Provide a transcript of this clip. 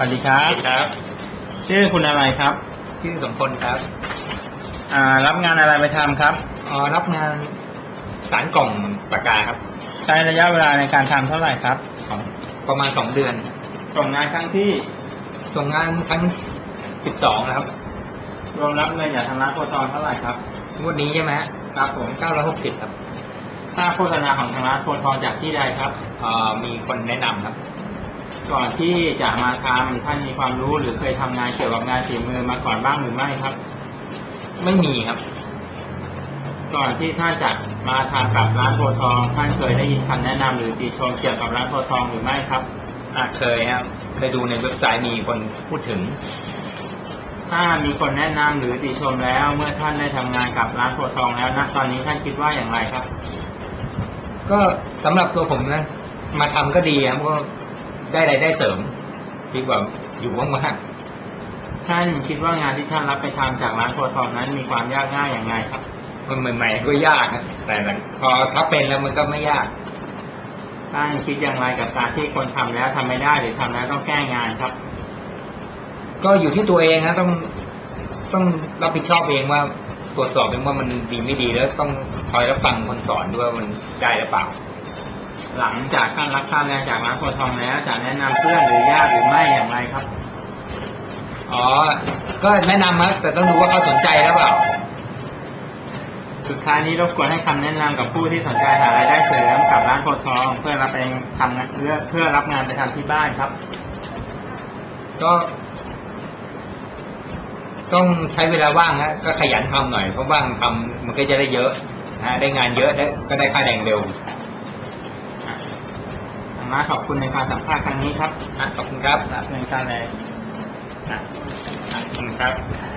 วัสดีครับ ครับ ชื่อคุณอะไรครับ ชื่อสมพลครับ อ่า รับงานอะไรไปทำครับอ๋อรับงานสารกล่องปากกาครับ ใช้ระยะเวลาในการทำเท่าไหร่ครับ สองประมาณสองเดือน ส่งงานครั้งที่ส่งงานทั้งสิบสองนะครับ รวมรับเงินจากทางร้านโคตองเท่าไหร่ครับงวดนี้ใช่ไหมฮะครับผมเก้าร้อยหกสิบครับ ทราบโฆษณาของทางร้านโคตองจากที่ใดครับ เอ่อมีคนแนะนำครับ ก่อนที่จะมาทำท่านมีความรู้หรือเคยทำงานเกี่ยวกับงานฝีมือมาก่อนบ้างหรือไม่ครับ ไม่มีครับ ก่อนที่ท่านจะมาทำกับร้านโพธิ์ทอง ท่านเคยได้ยินคำแนะนำหรือติชมเกี่ยวกับร้านโพธิ์ทองหรือไม่ครับอะเคยครับเคยดูในเว็บไซต์มีคนพูดถึง ถ้ามีคนแนะนำหรือติชมแล้ว เมื่อท่านได้ทำงานกับร้านโพธิ์ทองแล้วณตอนนี้ท่านคิดว่าอย่างไรครับ ก็สำหรับตัวผมนะ มาทำก็ดีครับก็ ได้รายได้เสริมดีกว่าอยู่ว่างท่านคิดว่างานที่ท่านรับไปทำจากร้านโพธิ์ทองนั้นมีความยากง่ายอย่างไรครับๆมันใหม่ ๆ ก็ยากนะแต่หลังพอถ้าเป็นแล้วมันก็ไม่ยากท่านคิดอย่างไรกับการที่คนทำแล้วทำไม่ได้หรือทำแล้วต้องแก้งานครับ ก็อยู่ที่ตัวเองนะต้องต้องรับผิดชอบเองว่าตรวจสอบเองว่ามันดีไม่ดีแล้วต้องคอยรับฟังคนสอนด้วยว่ามันได้หรือเปล่า หลังจากท่านรับค่าแรงจากร้านโพทองแล้วจะแนะนำเพื่อนหรือญาติหรือไม่อย่างไรครับ อ๋อ ก็แนะนำนะแต่ต้องดูว่าเขาสนใจหรือเปล่า สุดท้ายนี้รบกวนให้คำแนะนำกับผู้ที่สนใจหารายได้เสริมกับร้านโพทอง เพื่อรับไปทำงานเพื่อเพื่อรับงานไปทำที่บ้านครับ ก็ต้องใช้เวลาว่างนะก็ขยันทำหน่อยเพราะว่างทำมันก็จะได้เยอะนะได้งานเยอะได้ก็ได้ค่าแรงเร็ว ทางร้านขอบคุณในการสัมภาษณ์ครั้งนี้ครับอะขอบคุณครับรับเงินค่าแรงอะขอบคุณครับโอเค